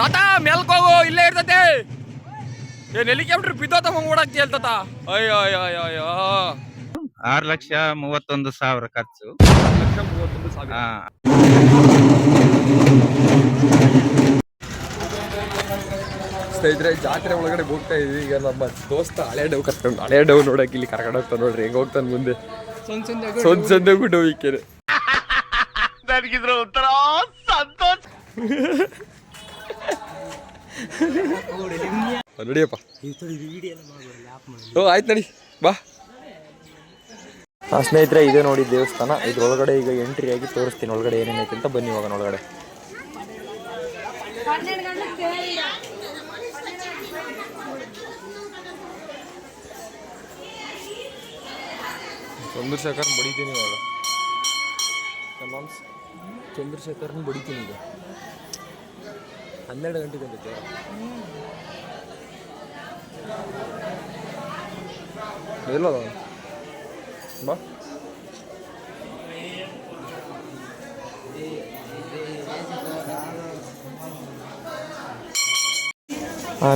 ತಾತ ಮೇಲ್ಕೋಗು ಇಲ್ಲೇ ಇರ್ತತೆ. ಏನ್ ಹೆಲಿಕಾಪ್ಟರ್ ಬಿದ್ದೋತ ಓಡಾಕ್ತಿ ಹೇಳ್ತಾತ ಅಯ್ಯೋ ಅಯ್ಯೋ ಅಯ್ಯೋ ಅಯ್ಯೋ. ಆರು ಲಕ್ಷ ಮೂವತ್ತೊಂದು ಸಾವಿರ ಖರ್ಚು. ಲಕ್ಷ ಮೂವತ್ತೊಂದು ಸಾವಿರ. ಸ್ನೇಹಿತರೆ ಜಾತ್ರೆ ಒಳಗಡೆ ಹೋಗ್ತಾ ಇದೀವಿ. ಈಗ ನಮ್ಮ ದೋಸ್ತ ಹಳೆ ಡವ್ ಕರ್ಕೊಂಡು ಹಳೆ ಡವ್ ನೋಡಕ್ ಇಲ್ಲಿ ಕರ್ಕೊಂಡು ಹೋಗ್ತಾನೆ ನೋಡ್ರಿ. ಹೆಂಗ್ ಹೋಗ್ತಾನೆ ಮುಂದೆ? ಸೊಂದ್ ಸಂದೆ ಬಿಟ್ಟು ಹೋಗ್ತೇನೆ ನನಗಿದ್ರ ಉತ್ತರ ಸಂತೋಷ. ನಡಿಯಪ್ಪ. ಓ, ಆಯ್ತು ನಡಿ, ಬಾ. ಸ್ನೇಹಿತರೆ, ಇದೇ ನೋಡಿ ದೇವಸ್ಥಾನ. ಇದ್ರೊಳಗಡೆ ಈಗ ಎಂಟ್ರಿ ಆಗಿ ತೋರಿಸ್ತೀನಿ. ಒಳಗಡೆ ಏನೇನೈತೆ ಅಂತ ಬನ್ನಿ ಹೋಗೋಣ ಒಳಗಡೆ ಚಂದ್ರಶೇಖರ್ನ ಬಡಿತೀನಿ ಇವಾಗ. ಚಂದ್ರಶೇಖರ್ನ ಬಡಿತೀನಿ ಈಗ. ಹನ್ನೆರಡು ಗಂಟೆಗೆ ಜ್ವರ ಎಲ್ಲ? ಬಾ.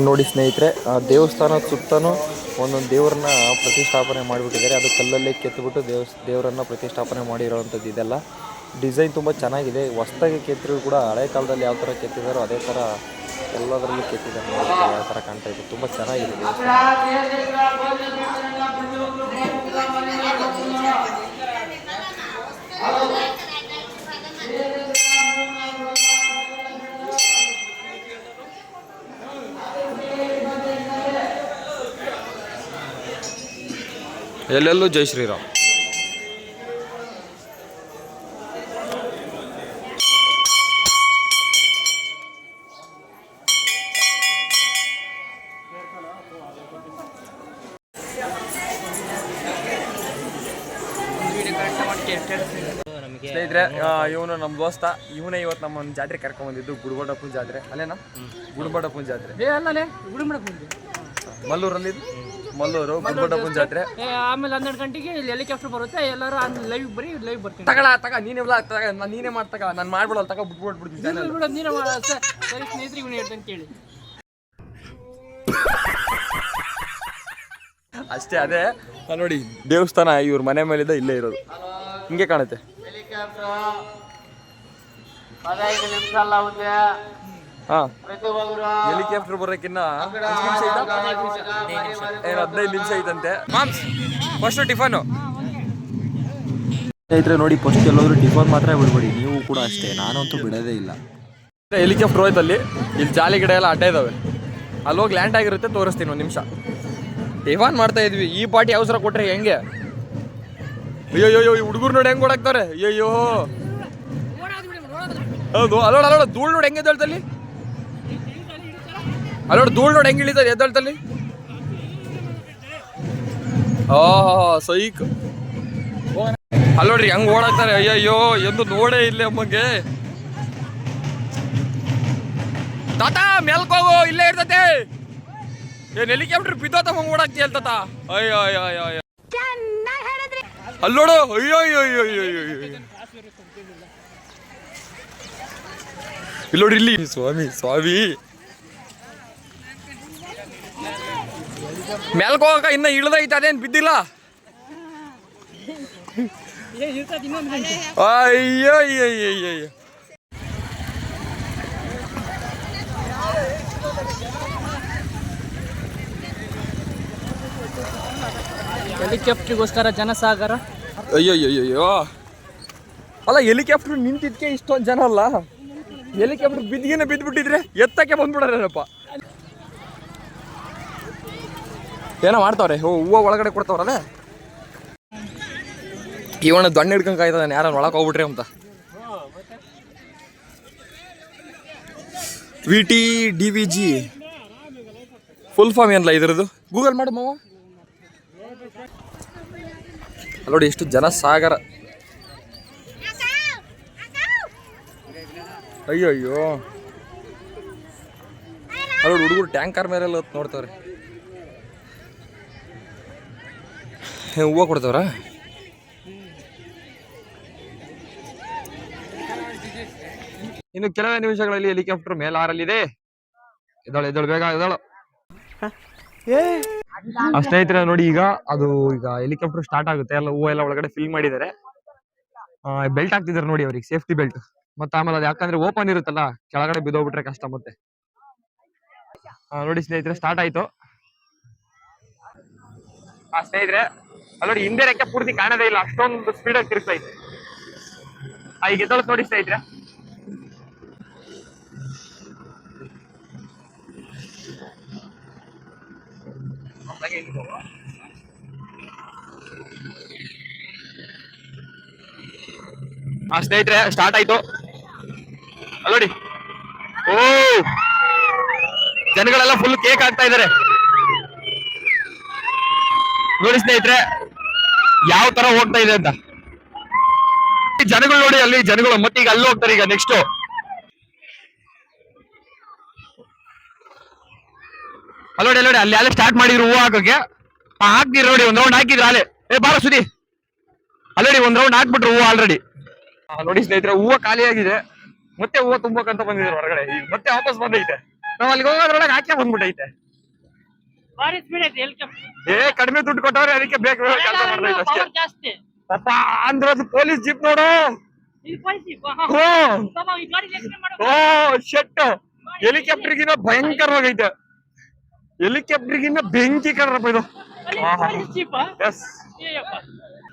ನೋಡಿ ಸ್ನೇಹಿತರೆ ದೇವಸ್ಥಾನದ ಸುತ್ತಲೂ ಒಂದೊಂದು ದೇವರನ್ನ ಪ್ರತಿಷ್ಠಾಪನೆ ಮಾಡಿಬಿಟ್ಟಿದ್ದಾರೆ. ಅದು ಕಲ್ಲಲ್ಲೇ ಕೆತ್ತಿಬಿಟ್ಟು ದೇವಸ್, ದೇವರನ್ನ ಪ್ರತಿಷ್ಠಾಪನೆ ಮಾಡಿರೋವಂಥದ್ದು ಇದೆಲ್ಲ. ಡಿಸೈನ್ ತುಂಬ ಚೆನ್ನಾಗಿದೆ. ಹೊಸ್ದಾಗಿ ಕೆತ್ತಿದ್ರು ಕೂಡ ಹಳೆ ಕಾಲದಲ್ಲಿ ಯಾವ ಥರ ಕೆತ್ತಿದಾರೋ ಅದೇ ಥರ ಎಲ್ಲದರಲ್ಲೂ ಕೆತ್ತಿದ್ದಾರೆ ಯಾವ ಥರ ಕಾಣ್ತಾ ಇದೆ. ತುಂಬ ಚೆನ್ನಾಗಿದೆ. ಎಲ್ಲೆಲ್ಲೂ ಜೈ ಶ್ರೀರಾಮ್. ಸ್ನೇಹಿತರೆ ಇವನು ನಮ್ಮ ದೋಸ್ತ. ಇವನೇ ಇವತ್ತು ನಮ್ಮ ಒಂದು ಜಾತ್ರೆ ಕರ್ಕೊಂಡ್ ಬಂದಿದ್ದು ಗುಡ್ಬಡಪ್ಪನ ಜಾತ್ರೆ. ಅಲ್ಲೇನಾ? ಗುಡ್ಬಡಪ್ಪನ ಜಾತ್ರೆ. ಮಲ್ಲೂರಲ್ಲಿ ಮಲ್ಲೂರು ಗುಡ್ಬಡಪ್ಪನ ಜಾತ್ರೆ. ಆಮೇಲೆ ಹನ್ನೆರಡು ಗಂಟೆಗೆ ಇಲ್ಲಿ ಹೆಲಿಕಾಪ್ಟರ್ ಬರುತ್ತೆ. ಎಲ್ಲರೂ ಲೈವ್ ಬರೀ ಲೈವ್ ಬರ್ತೀನಿ. ತಗಳ ತಗ ನೀನೇ ಇಲ್ಲ ತಗ ನಾನು ನೀನೇ ಮಾಡ್ತಗ ನಾನು ಮಾಡ್ಬಿಡಲ್ಲ ತಗ ಬಿಟ್ಬಿಡ್ಬಿಡ್ತೀನಿ ಬಿಡ್ತೀನಿ ಬಿಡು ನೀನು ಸರಿ ಸ್ನೇಹಿತರಿಗೆ ಇವನು ಹೇಳ್ತಂತ ಕೇಳಿ. ಅಷ್ಟೇ ಅದೇ. ನೋಡಿ ದೇವಸ್ಥಾನ ಇವ್ರ ಮನೆ ಮೇಲಿದ್ದ ಇಲ್ಲೇ ಇರೋದು. ಹಿಂಗೆ ಕಾಣುತ್ತೆ. ಪ್ರತಿ ಒಬ್ಬರು ಹೆಲಿಕಾಪ್ಟರ್ ಬರೋಕ್ಕಿನ್ನ ಏನು ಹದಿನೈದು ನಿಮಿಷ. ಐತಂತೆ. ಮಾಮ್ಸ್ ಫಸ್ಟ್ ಟಿಫನು ಸ್ನೇಹಿತರೆ ನೋಡಿ ಫಸ್ಟ್ ಎಲ್ಲೋದ್ರು ಟಿಫನ್ ಮಾತ್ರ ಬಿಡ್ಬೇಡಿ. ನೀವು ಕೂಡ ಅಷ್ಟೇ. ನಾನಂತೂ ಬಿಡೋದೇ ಇಲ್ಲ. ಹೆಲಿಕಾಪ್ಟರ್ ಹೋಯ್ತಲ್ಲಿ. ಇಲ್ಲಿ ಜಾಲಿ ಗಿಡ ಎಲ್ಲ ಅಡ್ಡ ಇದಾವೆ. ಅಲ್ಲಿ ಹೋಗಿ ಲ್ಯಾಂಡ್ ಆಗಿರುತ್ತೆ ತೋರಿಸ್ತೀನಿ ಒಂದು ನಿಮಿಷ. ಟಿಫನ್ ಮಾಡ್ತಾ ಇದ್ವಿ. ಈ ಪಾರ್ಟಿ ಅವಸರ ಕೊಟ್ರೆ ಹೆಂಗೆ? ಅಯ್ಯೋ ಅಯ್ಯೋ ಈ ಹುಡುಗರು ನೋಡಿ ಹೆಂಗ್ ಓಡಾಕ್ತಾರೆ ಅಯ್ಯೋ ಹೌದು, ಅಲ್ಲೋಡ ಅಲ್ಲೋಡ, ಧೂಳ್ ನೋಡಿ ಹೆಂಗೆ ಎದ್ದೇಳ್ತಲ್ಲಿ? ಅಲ್ಲೋಡ, ಧೂಳ್ ನೋಡಿ ಹೆಂಗೆ ಇಳಿತಾರೆ ಎದ್ದೇಳ್ತಲ್ಲಿ? ಆ, ಸೈಕ್. ಅಲ್ಲೋಡ್ರಿ, ಹೆಂಗ್ ಓಡಾಕ್ತಾರೆ? ಅಯ್ಯಯ್ಯೋ ಎಂದು ನೋಡೇ ಇಲ್ಲ ಅಮ್ಮಗೆ. ತಾತ, ಮೇಲ್ಕೋಗು, ಇಲ್ಲೇ ಇರ್ತತೆ. ಏನ್ ಹೆಲಿಕಾಪ್ಟರ್ ಬಿದ್ದೋತ ಹಂಗ್ ಓಡಾಕ್ತಿ ಹೇಳ್ತಾತ ಅಯ್ಯೋ ಅಯ್ಯೋ ಅಯ್ಯೋ ಅಯ್ಯೋ. ಅಲ್ಲೋಡು ಅಯ್ಯೋ ಅಯ್ಯೋ ಅಯ್ಯೋ ಅಯ್ಯೋ ಅಯ್ಯೋ. ಇಲ್ಲೋಡ್ರಿ ಇಲ್ಲಿ. ಸ್ವಾಮಿ ಸ್ವಾಮಿ. ಹೋಗಕ ಇನ್ನ ಇಳ್ದೈತೆ ಅದೇನ್ ಬಿದ್ದಿಲ್ಲ? ಅಯ್ಯೋ ಅಯ್ಯೋ ಅಯ್ಯೋ ಅಯ್ಯೋ. ಹೆಲಿಕಾಪ್ಟರ್ಗೋಸ್ಕರ ಜನಸಾಗರ? ಅಯ್ಯೋ ಅಲ್ಲ, ಹೆಲಿಕಾಪ್ಟರ್ ನಿಂತಿದ್ಕೆ ಇಷ್ಟೊಂದು ಜನ ಅಲ್ಲ. ಹೆಲಿಕಾಪ್ಟರ್ ಬಿದ್ದಿಗೆನೆ ಬಿದ್ದುಬಿಟ್ಟಿದ್ರೆ ಎತ್ತಕ್ಕೆ ಬಂದ್ಬಿಡಾರೇನಪ್ಪ? ಏನೋ ಮಾಡ್ತಾವ್ರೆ? ಓ ಹೂವು ಒಳಗಡೆ ಕೊಡ್ತಾವ್ರಲ್ಲ? ಇವನ ದಣ್ಣ ಹಿಡ್ಕೊಂಡ್ ಕಾಯ್ತಾನೆ, ಯಾರನ್ನ ಒಳಗೆ ಹೋಗ್ಬಿಟ್ರಿ ಅಂತ. V T D V G full form ಏನಲ್ಲ ಇದ್ರದ್ದು? ಗೂಗಲ್ ಮಾಡು ಮಾವ. ನೋಡಿ ಎಷ್ಟು ಜನ ಸಾಗರ. ಅಯ್ಯೋ ಅಯ್ಯೋ ಅಲ್ಲಿ ಹುಡುಗರು ಟ್ಯಾಂಕರ್ ಮೇಲೆಲ್ಲ ಹೊತ್ತು ನೋಡ್ತಾವ್ರಿ. ಹೂವು ಕೊಡ್ತಾವ್ರ? ಇನ್ನು ಕೆಲವೇ ನಿಮಿಷಗಳಲ್ಲಿ ಹೆಲಿಕಾಪ್ಟರ್ ಮೇಲೆ ಆರಲ್ಲಿದೆ ಎದಳು ಎದಳು ಬೇಗ ಎದಳು ಸ್ನೇಹಿತರೆ ನೋಡಿ ಈಗ ಅದು ಈಗ ಹೆಲಿಕಾಪ್ಟರ್ ಸ್ಟಾರ್ಟ್ ಆಗುತ್ತೆ. ಎಲ್ಲ ಹೂವು ಎಲ್ಲ ಒಳಗಡೆ ಫಿಲ್ ಮಾಡಿದ್ದಾರೆ. ಬೆಲ್ಟ್ ಹಾಕ್ತಿದ್ದಾರೆ ನೋಡಿ ಅವ್ರಿಗೆ ಸೇಫ್ಟಿ ಬೆಲ್ಟ್ ಮತ್ತೆ ಆಮೇಲೆ ಅದು ಯಾಕಂದ್ರೆ ಓಪನ್ ಇರುತ್ತಲ್ಲ ಕೆಳಗಡೆ ಬಿದ್ದೋಗ್ಬಿಟ್ರೆ ಕಷ್ಟ ಮತ್ತೆ. ನೋಡಿ ಸ್ನೇಹಿತರೆ ಸ್ಟಾರ್ಟ್ ಆಯ್ತು. ಆ ಸ್ನೇಹಿತರೆ ನೋಡಿ ಹಿಂದೆ ರೆಕ್ಕೆ ಪೂರ್ತಿ ಕಾಣದೇ ಇಲ್ಲ. ಅಷ್ಟೊಂದು ಸ್ಪೀಡ್ ಆಗಿ ತಿರುಗ್ತಾ ಇತ್ತು ಆ, ಈಗ ಎದ್ದೊಳತ್ ನೋಡಿ ಸ್ನೇಹಿತರೆ. ಆ ಸ್ನೇಹಿತರೆ ಸ್ಟಾರ್ಟ್ ಆಯ್ತು. ನೋಡಿ ಓ! ಜನಗಳೆಲ್ಲ ಫುಲ್ ಕೇಕ್ ಹಾಕ್ತಾ ಇದಾರೆ. ನೋಡಿ ಸ್ನೇಹಿತರೆ, ಯಾವ ತರ ಹೋಗ್ತಾ ಇದೆ ಅಂತ. ಜನಗಳು ನೋಡಿ ಅಲ್ಲಿ, ಜನಗಳು ಮತ್ತೆ ಈಗ ಅಲ್ಲಿ ಹೋಗ್ತಾರೆ ಈಗ ನೆಕ್ಸ್ಟ್ ಅಲ್ಲಿ ಅಲ್ಲೋಡಿ ಅಲ್ಲಿ ಅಲ್ಲಿ ಅಲ್ಲೇ ಸ್ಟಾರ್ಟ್ ಮಾಡಿದ್ರು ಹೂವು ಹಾಕೋಕೆ ಆ, ಹಾಕ್ತಿದ್ರು ನೋಡಿ ಒಂದ್ ರೌಂಡ್ ಹಾಕಿದ್ರು ಅಲ್ಲೇ ಏ ಬಾರ ಸುದಿ ಅಲ್ಲೋಡಿ ಒಂದ್ ರೌಂಡ್ ಹಾಕ್ಬಿಟ್ರು ಹೂವು ಆಲ್ರೆಡಿ ನೋಡಿ ಸ್ನೇಹಿತರೆ ಹೂವು ಖಾಲಿ ಆಗಿದೆ ಮತ್ತೆ ಹೂವು ತುಂಬಕಂತ ಬಂದಿದ್ರು ಹೊರಗಡೆ. ಈಗ ಮತ್ತೆ ವಾಪಸ್ ಬಂದೈತೆ. ನಾವ್ ಅಲ್ಲಿಗೆ ಹೋಗೋದ್ರೊಳಗೆ ಹಾಕಿ ಬಂದ್ಬಿಟ್ಟೈತೆ. ಏ ಕಡಿಮೆ ದುಡ್ಡು ಕೊಟ್ಟವ್ರೆ ಅದಕ್ಕೆ ಬೇಕು ಕೆಲಸ ಮಾಡ್ತೈತೆ ಅಷ್ಟೇ. ಪವರ್ ಜಾಸ್ತಿ. ಪಾಪ ಪೊಲೀಸ್ ಜೀಪ್ ನೋಡು. ಓ ಶೆಟ್ ಹೆಲಿಕಾಪ್ಟರ್ಗಿನ್ನ ಭಯಂಕರವಾಗೈತೆ. ಹೆಲಿಕಾಪ್ಟರ್ಗಿನ್ನ ಬೆಂಕಿ ಕಡ್ರಪ್ಪ ಇದು. ಎಸ್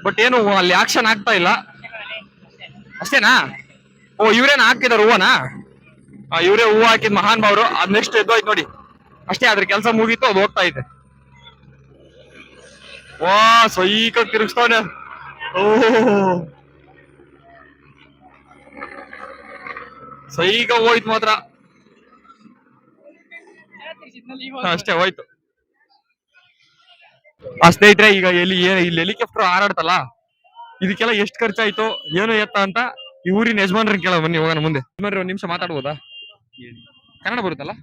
ಬಟ್ ಏನು ಅಲ್ಲಿ ಆಕ್ಷನ್ ಆಗ್ತಾ ಇಲ್ಲ. ಅಷ್ಟೇನಾ? ಓ ಇವ್ರೇನ ಹಾಕಿದಾರ ಹೂವನಾ? ಇವರೇ ಹೂವು ಹಾಕಿದ್ ಮಹಾನ್ ಭಾವರು ಅದ್ ನೆಕ್ಸ್ಟ್ ಎದ್ದೋಯ್ತು ನೋಡಿ. ಅಷ್ಟೇ ಅದ್ರ ಕೆಲಸ ಮುಗೀತು ಅದು ಹೋಗ್ತಾ ಇದೆ. ವಾ ಸೈಕ ತಿರುಗಿಸ್ತಾವನೆ. ಓ. ಸೈಕ ಹೋಯ್ತು ಮಾತ್ರ. ಅಷ್ಟೇ ಹೋಯ್ತು. ಆ ಸ್ನೇಹಿತರೆ ಈಗ ಎಲ್ಲಿ ಏನು ಇಲ್ಲಿ ಹೆಲಿಕಾಪ್ಟರ್ ಹಾರಾಡ್ತಲ್ಲ ಇದಕ್ಕೆಲ್ಲ ಎಷ್ಟು ಖರ್ಚಾಯ್ತು ಏನು ಎತ್ತ ಅಂತ ಈ ಊರಿನ ಯಜಮಾನ್ರನ್ನ ಕೇಳ ಬನ್ನಿ ಹೋಗೋಣ ಮುಂದೆ. ಯಜಮಾನ್ರಿ ಒಂದ್ ನಿಮಿಷ ಮಾತಾಡ್ಬೋದಾ? ಕನ್ನಡ ಬರುತ್ತಲ್ಲ?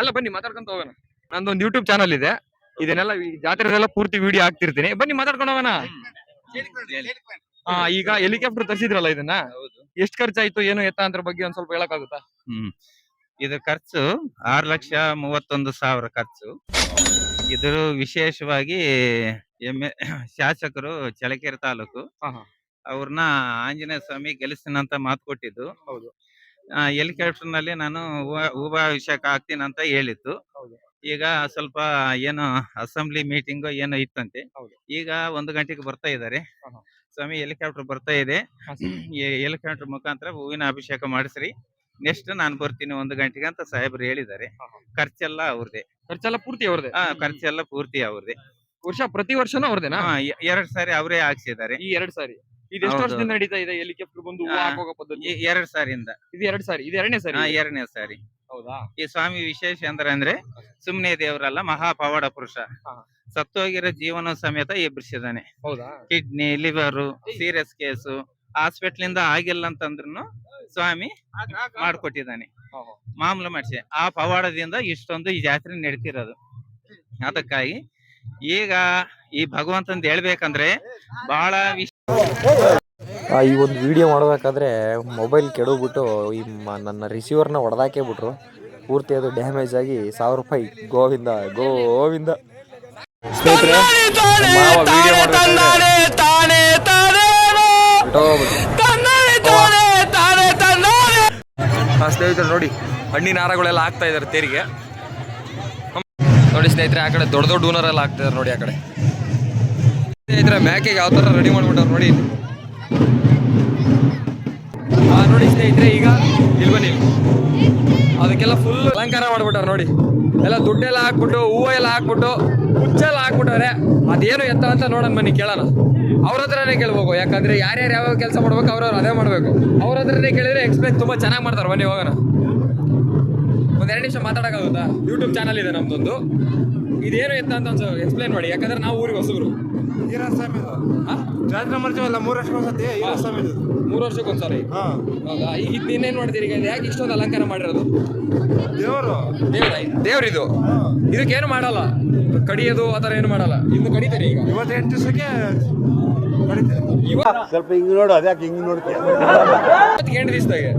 ಅಲ್ಲ ಬನ್ನಿ ಮಾತಾಡ್ಕೊಂತ ಹೋಗೋಣ. ಒಂದು ಯೂಟ್ಯೂಬ್ ಚಾನಲ್ ಇದೆ. ಇದನ್ನೆಲ್ಲ ಈ ಜಾತ್ರೆದೆಲ್ಲ ಪೂರ್ತಿ ವಿಡಿಯೋ ಹಾಕ್ತಿರ್ತೀನಿ. ಬನ್ನಿ ಮಾತಾಡ್ಕೊಂಡು ಹೋಗೋಣ. ಹಾ ಈಗ ಹೆಲಿಕಾಪ್ಟರ್ ತರಿಸಿದ್ರಲ್ಲ ಇದನ್ನ? ಎಷ್ಟು ಖರ್ಚಾಯ್ತು ಏನು ಎತ್ತ ಅದ್ರ ಬಗ್ಗೆ ಒಂದ್ ಸ್ವಲ್ಪ ಹೇಳಕ್ಕಾಗುತ್ತಾ? ಹ್ಮ್. ಇದು ಖರ್ಚು ಆರು ಲಕ್ಷ ಮೂವತ್ತೊಂದು ಸಾವಿರ ಖರ್ಚು. ಇದು ವಿಶೇಷವಾಗಿ ಎಮ್ಮೆ ಶಾಸಕರು ಚಳಕೆರೆ ತಾಲೂಕು. ಅವ್ರನ್ನ ಆಂಜನೇಯ ಸ್ವಾಮಿ ಗೆಲ್ಲಿಸ್ತೀನಂತ ಮಾತು ಕೊಟ್ಟಿದ್ದು. ಹೆಲಿಕಾಪ್ಟರ್ನಲ್ಲಿ ನಾನು ಅಭಿಷೇಕ ಆಗ್ತೀನಿ ಅಂತ ಹೇಳಿತ್ತು ಹೌದು. ಈಗ ಸ್ವಲ್ಪ ಏನು ಅಸೆಂಬ್ಲಿ ಮೀಟಿಂಗ್ ಏನೋ ಇತ್ತಂತೆ. ಈಗ ಒಂದು ಗಂಟೆಗೆ ಬರ್ತಾ ಇದ್ದಾರೆ. ಸ್ವಾಮಿ ಹೆಲಿಕಾಪ್ಟರ್ ಬರ್ತಾ ಇದೆ. ಹೆಲಿಕಾಪ್ಟರ್ ಮುಖಾಂತರ ಹೂವಿನ ಅಭಿಷೇಕ ಮಾಡಿಸ್ರಿ. ನೆಕ್ಸ್ಟ್ ನಾನು ಬರ್ತೀನಿ ಒಂದು ಗಂಟೆಗೆ ಅಂತ ಸಾಹೇಬ್ರು ಹೇಳಿದ್ದಾರೆ. ಖರ್ಚೆಲ್ಲ ಅವ್ರದೇ ಖರ್ಚೆಲ್ಲ ಪೂರ್ತಿ ಅವ್ರದೇ ಆ ಖರ್ಚೆಲ್ಲ ಪೂರ್ತಿ ಅವ್ರದೇ ವರ್ಷ ಪ್ರತಿ ವರ್ಷನೂ ಅವ್ರದೇನಾ ಎ- ಎರಡ್ ಸಾರಿ ಅವರೇ ಹಾಕ್ಸಿದ್ದಾರೆ. ಈ ಎರಡ್ ಸಾರಿ. ಇದು ಎಷ್ಟು ಹೌದು. ವರ್ಷದಿಂದ ನಡೀತಾ ಇದೆ ಹೆಲಿಕಾಪ್ಟರ್ ಬಂದು ಹೂವು ಆ, ಹಾಕೋ ಪದ್ಧತಿ? ಈ ಎರಡ್ ಸಾರಿಯಿಂದ. ಇದು ಎರಡ್ ಸಾರಿ ಇದು ಎರಡನೇ ಸಾರಿ? ಆ, ಇದು? ಎರಡನೇ ಸಾರಿ. ಹೌದಾ? ಈ ಸ್ವಾಮಿ ವಿಶೇಷ ಅಂದ್ರೆ ಅಂದ್ರೆ ಸುಮ್ನೆ ದೇವರಲ್ಲ ಮಹಾಪವಾಡ ಪುರುಷ. ಹಾ. ಸತ್ತೋಗಿರೋ ಜೀವನ ಸಮೇತ ಎಬ್ಬರಿಸಿದಾನೆ ಹೌದಾ? Kidney liver serious case hospital ಇಂದ ಆಗಿಲ್ಲ ಅಂತಂದ್ರು ಸ್ವಾಮಿ ಮಾಡ್ಕೊಟ್ಟಿದ್ದಾನೆ. ಮಾಮೂಲು ಮಾಡಿಸಿ ಆ ಪವಾಡದಿಂದ ಇಷ್ಟೊಂದು ಈ ಜಾತ್ರೆ ನಡೀತಿರೋದು. ಅದಕ್ಕಾಗಿ ಈಗ ಈ ಭಗವಂತಂದ್ ಹೇಳ್ಬೇಕಂದ್ರೆ ಬಹಳ ಈ ಒಂದು ವಿಡಿಯೋ ಮಾಡಬೇಕಾದ್ರೆ ಮೊಬೈಲ್ ಕೆಡೋಗ್ಬಿಟ್ಟು ಈ ನನ್ನ ರಿಸೀವರ್ನ ಹೊಡೆದಾಕೇ ಬಿಟ್ರು ಪೂರ್ತಿ ಅದು ಡ್ಯಾಮೇಜ್ ಆಗಿ ಸಾವಿರ ರೂಪಾಯಿ ಗೋವಿಂದ ಗೋವಿಂದ. ಸ್ನೇಹಿತರೆ ನಮ್ಮ ಮಾವ ವಿಡಿಯೋ ಮಾಡಬೇಕಾದ್ರೆ ಹಾ ಸ್ನೇಹಿತರೆ ನೋಡಿ, ಹಣ್ಣಿನ ಹಾರಗಳೆಲ್ಲ ಹಾಕ್ತಾ ಇದಾರೆ ತೇರಿಗೆ. ನೋಡಿ ಸ್ನೇಹಿತರೆ, ಆ ಕಡೆ ದೊಡ್ಡ ದೊಡ್ಡ ಹೂನರ್ ಎಲ್ಲ ಹಾಕ್ತಾ ಇದಾರೆ ನೋಡಿ ಆ ಕಡೆ. ಸ್ನೇಹಿತರೆ ಮ್ಯಾಕೆಗೆ ಯಾವ ತರ ರೆಡಿ ಮಾಡ್ಬಿಟ್ಟವ್ರು ನೋಡಿ ನೋಡಿ ಸ್ನೇಹಿತರೆ, ಈಗ ಇಲ್ಲಿ ಬನ್ನಿ ಅದಕ್ಕೆಲ್ಲ ಫುಲ್ ಅಲಂಕಾರ ಮಾಡ್ಬಿಟ್ಟಾರೆ ನೋಡಿ. ಎಲ್ಲ ದುಡ್ಡೆಲ್ಲ ಹಾಕ್ಬಿಟ್ಟು ಹೂವು ಎಲ್ಲ ಹಾಕ್ಬಿಟ್ಟು ಹುಚ್ಚೆಲ್ಲ ಹಾಕ್ಬಿಟ್ಟಾರೆ. ಅದೇನು ಎತ್ತ ಅಂತ ನೋಡೋಣ ಬನ್ನಿ, ಕೇಳೋಣ. ಅವ್ರ ಹತ್ರನೇ ಕೇಳ್ಬೇಕು. ಯಾಕಂದ್ರೆ ಯಾರ್ಯಾರು ಯಾವ ಕೆಲಸ ಮಾಡ್ಬೇಕು, ಅವ್ರವ್ರು ಅದೇ ಮಾಡ್ಬೇಕು. ಅವ್ರ ಹತ್ರನೇ ಕೇಳಿದ್ರೆ ಎಕ್ಸ್ಪ್ಲೇನ್ ತುಂಬಾ ಚೆನ್ನಾಗಿ ಮಾಡ್ತಾರೆ. ಬನ್ನಿ, ಹೋಗೋಣ. ಒಂದ್ ಎರಡು ನಿಮಿಷ ಮಾತಾಡಕ್ಕಾಗುತ್ತಾ? ಯೂಟ್ಯೂಬ್ ಚಾನಲ್ ಇದೆ ನಮ್ದೊಂದು. ಇದೇನು ಎತ್ತ ಅಂತ ಒಂದು ಎಕ್ಸ್ಪ್ಲೇನ್ ಮಾಡಿ ಯಾಕಂದ್ರೆ ನಾವು ಊರಿಗೆ ಹೊಸಬ್ರು ಹಾ? ಜಾತ್ರೆ ಮಾಡ್ತೀವಲ್ಲ ಮೂರು ಮೂರು ವರ್ಷಕ್ಕೆ ಒಂದ್ಸರಿ. ಹಾ. ಹೌದಾ? ಈಗ ಇದು ನೀನೇನ್ ಮಾಡ್ತೀರಿ ಈಗ? ಯಾಕೆ ಇಷ್ಟೊಂದು ಅಲಂಕಾರ ಮಾಡಿರೋದು? ದೇವರು. ದೇವ್ರ ದೇವ್ರಿದು. ಇದಕ್ಕೇನು ಮಾಡಲ್ಲ. ಕಡಿಯೋದು ಆ ಥರ ಏನು ಮಾಡಲ್ಲ. ಇನ್ನು ಕಡಿತಾರೆ ಈಗ. ಇವತ್ತೆಂಟು ದಿವಸಕ್ಕೆ ಸ್ವಲ್ಪ ಹಿಂಗ್ ನೋಡು ಅದ್ಯಾಕೆ ಹಿಂಗ್ ನೋಡ್ತೀಯ? ಎಂಟು ದಿವಸದಾಗೆ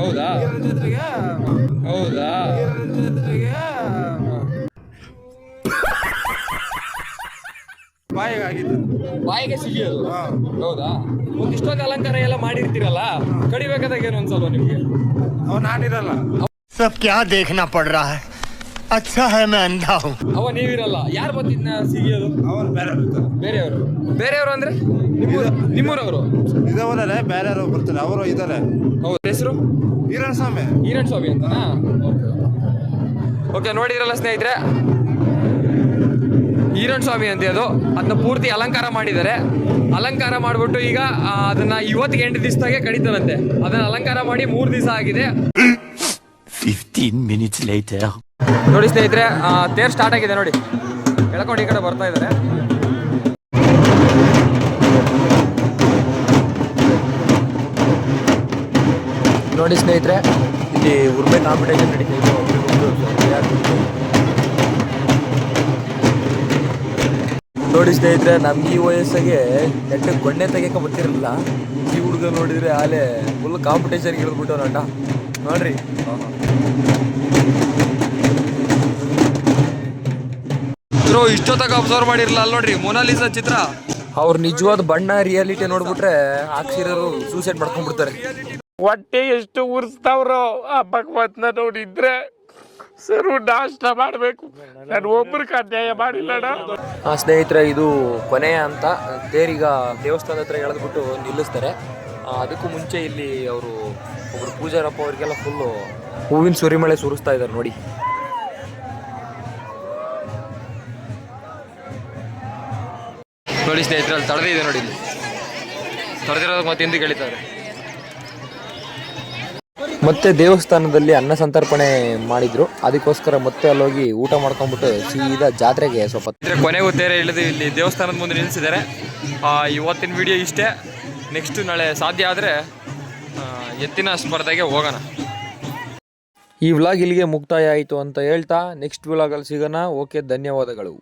ಹೌದಾ? ಜೊತೆಗೆ ಹೌದಾ? ಬಾಯಿಗೆ ಆಗಿದ್ದು ಬಾಯಿಗೆ ಸಿಗಿಯೋದು? ಹೌದಾ? ಒಂದಿಷ್ಟೊಂದು ಅಲಂಕಾರ ಎಲ್ಲ ಮಾಡಿರ್ತೀರಲ್ಲ ಕಡಿಬೇಕಾದಾಗ ಏನು ಅನ್ಸಲ್ವಾ ನಿಮ್ಗೆ. ಅವ ನಾನಿರಲ್ಲ. ಸಬ್ ಕ್ಯಾ ದೇಖನಾ ಪಡ್ ರಹಾ ಹೈ? ಅಚ್ಚಾ ಹೈ ಮೈ ಅಂಧಾ ಹೂಂ. ಅವ ನೀವಿರಲ್ಲ ಯಾರು ಬಂದಿದ್ನ ಸಿಗಿಯೋದು? ಅವನು ಬೇರೆಯವರು. ಬೇರೆಯವರು. ಬೇರೆಯವರು ಅಂದ್ರೆ? ನಿಮ್ಮೂರವರು? ಬೇರೆ ಬೇರೆಯವರು ಬರ್ತಾರೆ ಅವರು ಇದಾರೆ. ಅವ್ರ ಹೆಸರು? ಈರಣ್ಣ ಸ್ವಾಮಿ ಈರಣ್ಣ ಸ್ವಾಮಿ ಅಂತನಾ? Okay okay. ನೋಡಿರಲ್ಲ ಸ್ನೇಹಿತರೆ ಈರಣ್ಣ ಸ್ವಾಮಿ ಅಂತ ಅದು ಅದನ್ನ ಪೂರ್ತಿ ಅಲಂಕಾರ ಮಾಡಿದ್ದಾರೆ. ಅಲಂಕಾರ ಮಾಡಿಬಿಟ್ಟು ಈಗ ಅದನ್ನ ಇವತ್ತಿಗೆ ಎಂಟು ದಿವಸದಾಗೆ ಕಡಿತಾರಂತೆ ಅದನ್ನ ಅಲಂಕಾರ ಮಾಡಿ ಮೂರು ದಿವಸ ಆಗಿದೆ. ನೋಡಿ ಸ್ನೇಹಿತರೆ ತೇರ್ ಸ್ಟಾರ್ಟ್ ಆಗಿದೆ ನೋಡಿ. ಎಳ್ಕೊಂಡು ಈ ಕಡೆ ಬರ್ತಾ ಇದ್ದಾರೆ. ನೋಡಿ ಸ್ನೇಹಿತರೆ ಇಲ್ಲಿ ಉರ್ಮೆ ಕಾಂಪಿಟೇಷನ್ ನಡೀತಾ ಇದೆ ನೋಡಿ ಸ್ನೇಹಿತರೆ ನಮ್ ಈ ವಯಸ್ಸಾಗೆ ನೆಟ್ಟಗೆ ಗೊಂಡೆ ತೆಗಿಯಕ್ಕೆ ಬರ್ತಿರಲಿಲ್ಲ. ಈ ಹುಡುಗ ನೋಡಿದ್ರೆ ಆಲೆ ಫುಲ್ ಕಾಂಪಿಟೇಷನ್ ಇಳಿದ್ಬಿಟ್ಟು ಅಣ್ಣ ನೋಡ್ರಿ. ಇಷ್ಟೊತ್ತಾಗ ಅಬ್ಸರ್ವ್ ಮಾಡಿರಲ್ಲ ಅಲ್ಲಿ ನೋಡ್ರಿ ಮೊನಾಲಿಸಾ ಚಿತ್ರ. ಅವ್ರ ನಿಜವಾದ ಬಣ್ಣ ರಿಯಾಲಿಟಿ ನೋಡ್ಬಿಟ್ರೆ ಹಾಕ್ಸಿರೋರು ಸೂಸೈಡ್ ಮಾಡ್ಕೊಂಡ್ಬಿಡ್ತಾರೆ. ಹೊಟ್ಟೆ ಎಷ್ಟು ಉರ್ಸ್ತಾವ್ರೋ ಆ ಭಗವತ್ನ ನೋಡಿದ್ರೆ. ಸರು ನಾಷ್ಟ ಮಾಡಬೇಕು. ನಾನು ಒಬ್ರಿಗೆ ಅನ್ಯಾಯ ಮಾಡಿಲ್ಲಣ್ಣ. ಆ ಸ್ನೇಹಿತರೆ ಇದು ಕೊನೆಯ ಅಂತ ದೇರಿಗ ದೇವಸ್ಥಾನದ ಹತ್ರ ಎಳೆದ್ಬಿಟ್ಟು ನಿಲ್ಲಿಸ್ತಾರೆ. ಆ, ಅದಕ್ಕೂ ಮುಂಚೆ ಇಲ್ಲಿ ಅವರು ಒಬ್ರು ಪೂಜಾರಪ್ಪ ಅವರಿಗೆಲ್ಲ ಫುಲ್ಲು ಹೂವಿನ ಸುರಿಮಳೆ ಸುರಿಸ್ತಾ ಇದ್ದಾರೆ ನೋಡಿ. ನೋಡಿ ಸ್ನೇಹಿತರಲ್ಲಿ ತಡೆದಿದೆ ನೋಡಿ ಇಲ್ಲಿ. ತಡೆದಿರೋದಕ್ಕೆ ಮತ್ತೆ ಹಿಂದೆ ಕೇಳಿದ್ದಾರೆ ಮತ್ತೆ ದೇವಸ್ಥಾನದಲ್ಲಿ ಅನ್ನ ಸಂತರ್ಪಣೆ ಮಾಡಿದ್ರು. ಅದಕ್ಕೋಸ್ಕರ ಮತ್ತೆ ಅಲ್ಲೋಗಿ ಊಟ ಮಾಡ್ಕೊಂಡ್ಬಿಟ್ಟು ಸೀದಾ ಜಾತ್ರೆಗೆ ಸ್ವಲ್ಪ ಕೊನೆಗೂ ತೇರೆ ಇಳಿದು ಇಲ್ಲಿ ದೇವಸ್ಥಾನದ ಮುಂದೆ ನಿಲ್ಲಿಸಿದ್ದಾರೆ ಆ, ಇವತ್ತಿನ ವಿಡಿಯೋ ಇಷ್ಟೇ. ನೆಕ್ಸ್ಟ್ ನಾಳೆ ಸಾಧ್ಯ ಆದರೆ ಎತ್ತಿನ ಸ್ಪರ್ಧೆಗೆ ಹೋಗೋಣ. ಈ ವ್ಲಾಗ್ ಇಲ್ಲಿಗೆ ಮುಕ್ತಾಯ ಆಯಿತು ಅಂತ ಹೇಳ್ತಾ ನೆಕ್ಸ್ಟ್ ವ್ಲಾಗಲ್ಲಿ ಸಿಗೋಣ. ಓಕೆ ಧನ್ಯವಾದಗಳು.